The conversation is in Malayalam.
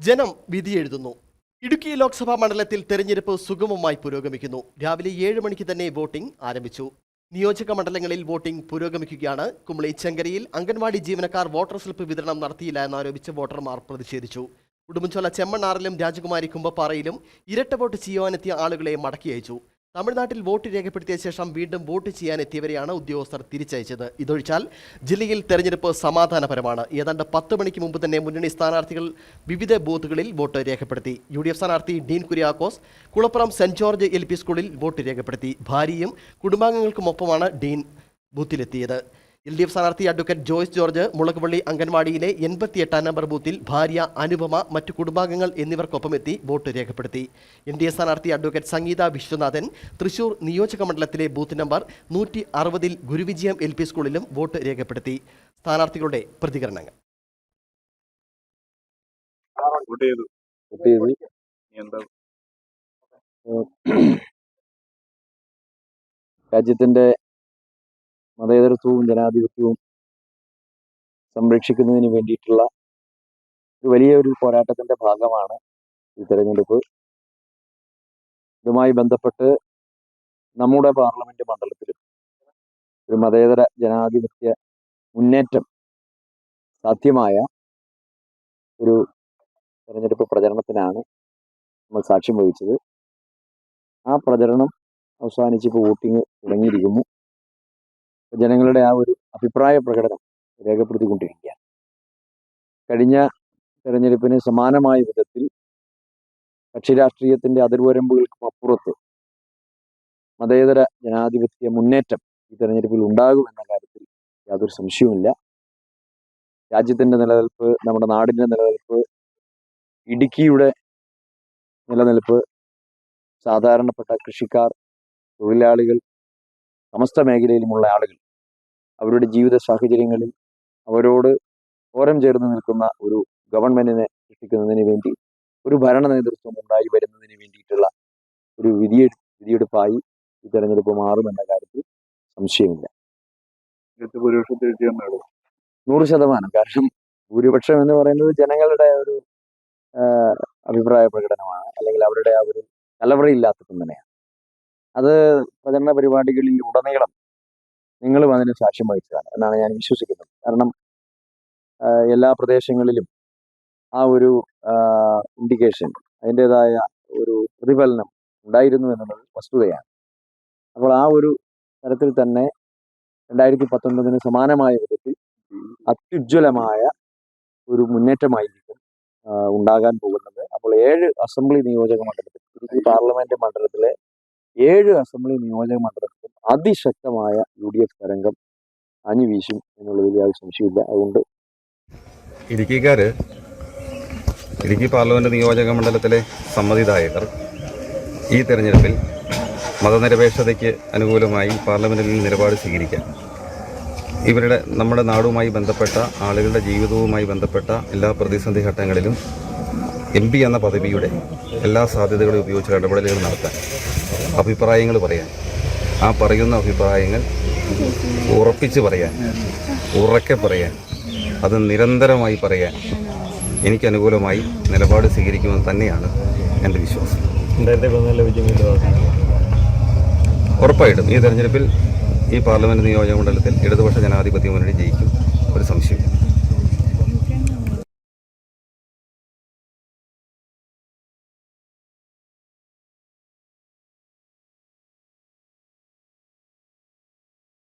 ജനം വിധിയെഴുതുന്നു ഇടുക്കി ലോക്സഭാ മണ്ഡലത്തിൽ തെരഞ്ഞെടുപ്പ് സുഗമമായി പുരോഗമിക്കുന്നു. രാവിലെ ഏഴ് മണിക്ക് തന്നെ വോട്ടിംഗ് ആരംഭിച്ചു. നിയോജക മണ്ഡലങ്ങളിൽ വോട്ടിംഗ് പുരോഗമിക്കുകയാണ്. കുമളി ചെങ്കരയിൽ അംഗൻവാടി ജീവനക്കാർ വോട്ടർ സ്ലിപ്പ് വിതരണം നടത്തിയില്ല എന്നാരോപിച്ച് വോട്ടർമാർ പ്രതിഷേധിച്ചു. ഉടുമ്പൻചോല ചെമ്മണ്ണാറിലും രാജകുമാരി കുമ്പപ്പാറയിലും ഇരട്ട വോട്ട് ചെയ്യുവാനെത്തിയ ആളുകളെ മടക്കി അയച്ചു. തമിഴ്നാട്ടിൽ വോട്ട് രേഖപ്പെടുത്തിയ ശേഷം വീണ്ടും വോട്ട് ചെയ്യാനെത്തിയവരെയാണ് ഉദ്യോഗസ്ഥർ തിരിച്ചയച്ചത്. ഇതൊഴിച്ചാൽ ജില്ലയിൽ തെരഞ്ഞെടുപ്പ് സമാധാനപരമാണ്. ഏതാണ്ട് പത്ത് മണിക്ക് മുമ്പ് തന്നെ മുന്നണി സ്ഥാനാർത്ഥികൾ വിവിധ ബൂത്തുകളിൽ വോട്ട് രേഖപ്പെടുത്തി. യു ഡി എഫ് സ്ഥാനാർത്ഥി Dean Kuriakose Kulappuram saint George L P സ്കൂളിൽ വോട്ട് രേഖപ്പെടുത്തി. ഭാര്യയും കുടുംബാംഗങ്ങൾക്കുമൊപ്പമാണ് ഡീൻ ബൂത്തിലെത്തിയത്. എൽ ഡി എഫ് സ്ഥാനാർത്ഥി അഡ്വക്കേറ്റ് ജോയ്സ് ജോർജ് മുളകുപള്ളി അംഗൻവാടിയിലെ എൺപത്തിയെട്ടാം നമ്പർ ബൂത്തിൽ ഭാര്യ അനുപമ മറ്റു കുടുംബാംഗങ്ങൾ എന്നിവർക്കൊപ്പമെത്തി വോട്ട് രേഖപ്പെടുത്തി. എൻ ഡി എ സ്ഥാനാർത്ഥി അഡ്വക്കേറ്റ് സംഗീത വിശ്വനാഥൻ തൃശൂർ നിയോജക മണ്ഡലത്തിലെ ബൂത്ത് നമ്പർ നൂറ്റി അറുപതിൽ ഗുരുവിജയം എൽ പി സ്കൂളിലും വോട്ട് രേഖപ്പെടുത്തി. സ്ഥാനാർത്ഥികളുടെ പ്രതികരണങ്ങൾ. രാജ്യത്തിന്റെ മതേതരത്വവും ജനാധിപത്യവും സംരക്ഷിക്കുന്നതിന് വേണ്ടിയിട്ടുള്ള ഒരു വലിയ ഒരു പോരാട്ടത്തിന്റെ ഭാഗമാണ് ഈ തെരഞ്ഞെടുപ്പ്. ഇതുമായി ബന്ധപ്പെട്ട് നമ്മുടെ പാർലമെന്റ് മണ്ഡലത്തിലും ഒരു മതേതര ജനാധിപത്യ മുന്നേറ്റം സാധ്യമായ ഒരു തെരഞ്ഞെടുപ്പ് പ്രചരണത്തിനാണ് നമ്മൾ സാക്ഷ്യം വഹിച്ചത്. ആ പ്രചരണം അവസാനിച്ച് ഇപ്പോൾ വോട്ടിംഗ് തുടങ്ങിയിരിക്കുന്നു. ജനങ്ങളുടെ ആ ഒരു അഭിപ്രായ പ്രകടനം രേഖപ്പെടുത്തിക്കൊണ്ടിരിക്കുകയാണ്. കഴിഞ്ഞ തെരഞ്ഞെടുപ്പിന് സമാനമായ വിധത്തിൽ കക്ഷി രാഷ്ട്രീയത്തിന്റെ അതിർവരമ്പുകൾക്കും അപ്പുറത്ത് മതേതര ജനാധിപത്യ മുന്നേറ്റം ഈ തെരഞ്ഞെടുപ്പിൽ ഉണ്ടാകുമെന്ന കാര്യത്തിൽ യാതൊരു സംശയവുമില്ല. രാജ്യത്തിന്റെ നിലനിൽപ്പ് നമ്മുടെ നാടിന്റെ നിലനിൽപ്പ് ഇടുക്കിയുടെ നിലനിൽപ്പ് സാധാരണപ്പെട്ട കൃഷിക്കാർ തൊഴിലാളികൾ സമസ്ത മേഖലയിലുമുള്ള ആളുകൾ അവരുടെ ജീവിത സാഹചര്യങ്ങളിൽ അവരോട് ഓരം ചേർന്ന് നിൽക്കുന്ന ഒരു ഗവൺമെന്റിനെ സൃഷ്ടിക്കുന്നതിന് വേണ്ടി ഒരു ഭരണ നേതൃത്വം ഉണ്ടായി വരുന്നതിന് വേണ്ടിയിട്ടുള്ള ഒരു വിധിയെ വിധിയെടുപ്പായി ഈ തെരഞ്ഞെടുപ്പ് മാറുമെന്ന കാര്യത്തിൽ സംശയമില്ല. നൂറ് ശതമാനം. കാരണം ഭൂരിപക്ഷം എന്ന് പറയുന്നത് ജനങ്ങളുടെ ഒരു അഭിപ്രായ പ്രകടനമാണ്. അല്ലെങ്കിൽ അവരുടെ ആ ഒരു കലവറയില്ലാത്തതും തന്നെയാണ്. അത് പ്രചരണ പരിപാടികളിൽ ഉടനീളം നിങ്ങളും അതിന് സാക്ഷ്യം വഹിച്ചതാണ് എന്നാണ് ഞാൻ വിശ്വസിക്കുന്നത്. കാരണം എല്ലാ പ്രദേശങ്ങളിലും ആ ഒരു ഇൻഡിക്കേഷൻ അതിന്റെതായ ഒരു പ്രതിഫലനം ഉണ്ടായിരുന്നു എന്നുള്ളത് വസ്തുതയാണ്. അപ്പോൾ ആ ഒരു തരത്തിൽ തന്നെ രണ്ടായിരത്തി പത്തൊൻപതിന് സമാനമായ വിധത്തിൽ അത്യുജ്വലമായ ഒരു മുന്നേറ്റമായിരിക്കും ഉണ്ടാകാൻ പോകുന്നത്. അപ്പോൾ ഏഴ് അസംബ്ലി നിയോജക മണ്ഡലത്തിൽ പാർലമെന്റ് മണ്ഡലത്തിലെ ഏഴ് അസംബ്ലി നിയോജക മണ്ഡലത്തിലും അതിശക്തമായ യു ഡി എഫ് തരംഗം അനിവീശും എന്നുള്ളതിൽ യാതൊരു സംശയമില്ല അതുകൊണ്ട് ഇടുക്കിക്കാര് ഇടുക്കി പാർലമെന്റ് നിയോജക മണ്ഡലത്തിലെ സമ്മതിദായകർ ഈ തെരഞ്ഞെടുപ്പിൽ മതനിരപേക്ഷതയ്ക്ക് അനുകൂലമായി പാർലമെന്റിൽ നിലപാട് സ്വീകരിക്കാൻ. ഇവരുടെ നമ്മുടെ നാടുമായി ബന്ധപ്പെട്ട ആളുകളുടെ ജീവിതവുമായി ബന്ധപ്പെട്ട എല്ലാ പ്രതിസന്ധി ഘട്ടങ്ങളിലും എം പി എന്ന പദവിയുടെ എല്ലാ സാധ്യതകളും ഉപയോഗിച്ച് ഇടപെടലുകൾ നടത്താൻ അഭിപ്രായങ്ങൾ പറയാൻ. ആ പറയുന്ന അഭിപ്രായങ്ങൾ ഉറപ്പിച്ച് പറയാൻ. ഉറക്കെ പറയാൻ. അത് നിരന്തരമായി പറയാൻ. എനിക്ക് അനുകൂലമായി നിലപാട് സ്വീകരിക്കുമെന്ന് തന്നെയാണ് എന്റെ വിശ്വാസം. ഉറപ്പായിട്ടും ഈ തെരഞ്ഞെടുപ്പിൽ ഈ പാർലമെന്റ് നിയോജക മണ്ഡലത്തിൽ ഇടതുപക്ഷ ജനാധിപത്യ മുന്നണി ജയിക്കും. ഒരു സംശയം